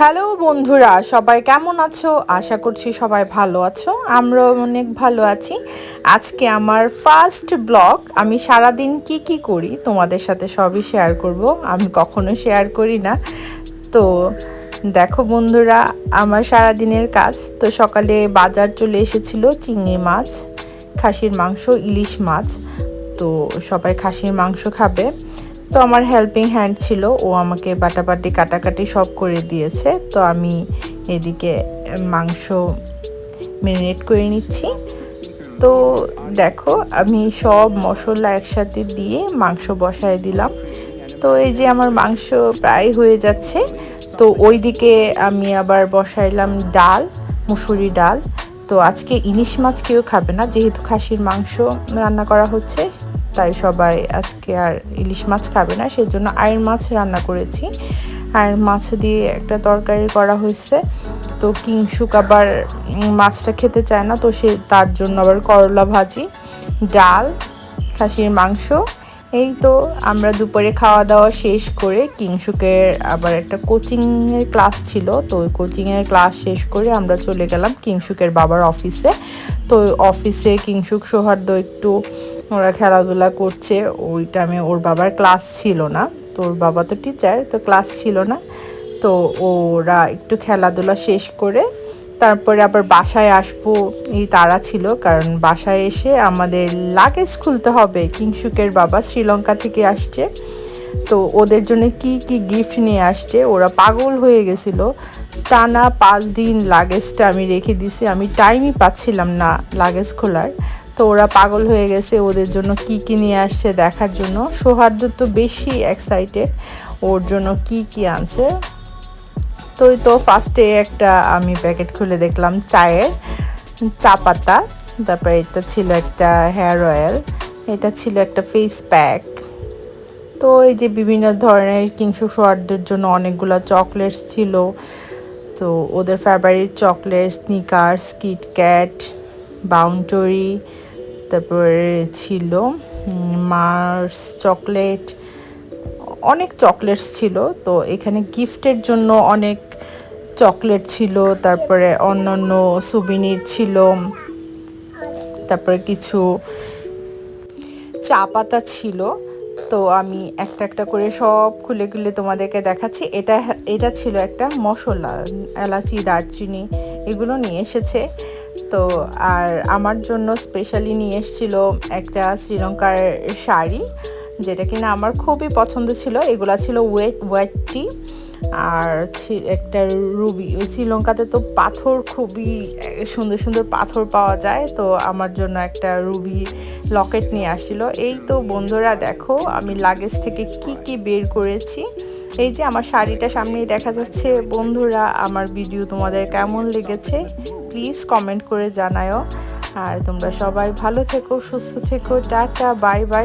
Hello বন্ধুরা, সবাই কেমন আছো? আশা করছি সবাই ভালো আছো, আমরাও অনেক ভালো আছি। আজকে আমার ফার্স্ট ব্লগ আমি সারাদিন কি কি করি তোমাদের সাথে সবই শেয়ার করব, আমি কখনো শেয়ার করি না। তো দেখো বন্ধুরা, আমার সারাদিনের কাজ, তো সকালে বাজার চলে এসেছিল চিংড়ি মাছ, খাসির মাংস, ইলিশ মাছ, তো সবাই খাসির মাংস খাবে। তো আমার হেল্পিং হ্যান্ড ছিল, ও আমাকে বাটাবাটি, কাটাকাটি সব করে দিয়েছে। তো আমি এদিকে মাংস ম্যারিনেট করে নিচ্ছি। তো দেখো, আমি সব মশলা একসাথে দিয়ে মাংস বসায় দিলাম। তো এই যে আমার মাংস প্রায় হয়ে যাচ্ছে, তো ওই দিকে আমি আবার বসাইলাম ডাল, মুসুরি ডাল। তো আজকে ইলিশ মাছ কেউ খাবে না, যেহেতু খাসির মাংস রান্না করা হচ্ছে। তাই সবাই আজকে আর ইলিশ মাছ খাবে না সেই জন্য আয়ের মাছ রান্না করেছি। আয়ের মাছ দিয়ে একটা তরকারি করা হয়েছে। তো কিংসুক আবার মাছটা খেতে চায় না, তো সে তার জন্য আবার করলা ভাজি, ডাল, খাসির মাংস এই তো আমরা দুপুরে খাওয়া দাওয়া শেষ করে কিংসুকের আবার একটা কোচিংয়ের ক্লাস ছিল, তো ওই কোচিংয়ের ক্লাস শেষ করে আমরা চলে গেলাম কিংসুকের বাবার অফিসে। তো অফিসে কিংসুক সৌহার্দ্য একটু ওরা খেলাধুলা করছে, ওই টাইমে ওর বাবার ক্লাস ছিল না। তো ওর বাবা তো টিচার তো ক্লাস ছিল না। তো ওরা একটু খেলাধুলা শেষ করে তারপরে আবার বাসায় আসব, এই তারা ছিল, কারণ বাসায় এসে আমাদের লাগেজ খুলতে হবে। কিংসুকের বাবা শ্রীলঙ্কা থেকে আসছে। তো ওদের জন্য কি কি গিফট নিয়ে আসছে, ওরা পাগল হয়ে গেছিল। টানা পাঁচ দিন লাগেজটা আমি রেখে দিছি, আমি টাইমই পাচ্ছিলাম না লাগেজ খোলার। তো ওরা পাগল হয়ে গেছে, ওদের জন্য কি কি নিয়ে আসছে দেখার জন্য। সৌহার্দ্য তো বেশি এক্সাইটেড ওর জন্য কি কি আনছে তো তো ফার্স্টে একটা আমি প্যাকেট খুলে দেখলাম চায়ের চা পাতা, তারপরে এটা ছিল একটা হেয়ার অয়েল এটা ছিল একটা ফেস প্যাক তো এই যে বিভিন্ন ধরনের কিংসু সোয়ারদের জন্য অনেকগুলো চকলেটস ছিল। তো ওদের favourite chocolate Snickers KitKat Bounty তারপরে ছিল মার্স চকলেট অনেক চকলেটস ছিল, তো এখানে গিফটের জন্য অনেক চকলেট ছিল, তারপরে অন্যান্য সুবিনির ছিল, তারপরে কিছু চা পাতা ছিল। তো আমি একটা একটা করে সব খুলে খুলে তোমাদেরকে দেখাচ্ছি। এটা এটা ছিল একটা মশলা, এলাচি, দারচিনি, এগুলো নিয়ে এসেছে। তো আর আমার জন্য স্পেশালি নিয়ে এসেছিল একটা শ্রীলঙ্কার শাড়ি। যেটা কিনা আমার খুবই পছন্দ ছিল। এগুলা ছিল ওয়েট ওয়েট টি আর একটা রুবি শ্রীলঙ্কাতে তো পাথর খুবই সুন্দর সুন্দর পাথর পাওয়া যায়। তো আমার জন্য একটা রুবি লকেট নিয়ে আসছিল। এই তো বন্ধুরা দেখো, আমি লাগেজ থেকে কি কি বের করেছি। এই যে আমার শাড়িটা সামনেই দেখা যাচ্ছে। বন্ধুরা, আমার ভিডিও তোমাদের কেমন লেগেছে? প্লিজ কমেন্ট করে জানাও আর তোমরা সবাই ভালো থেকো, সুস্থ থেকো। Tata bye bye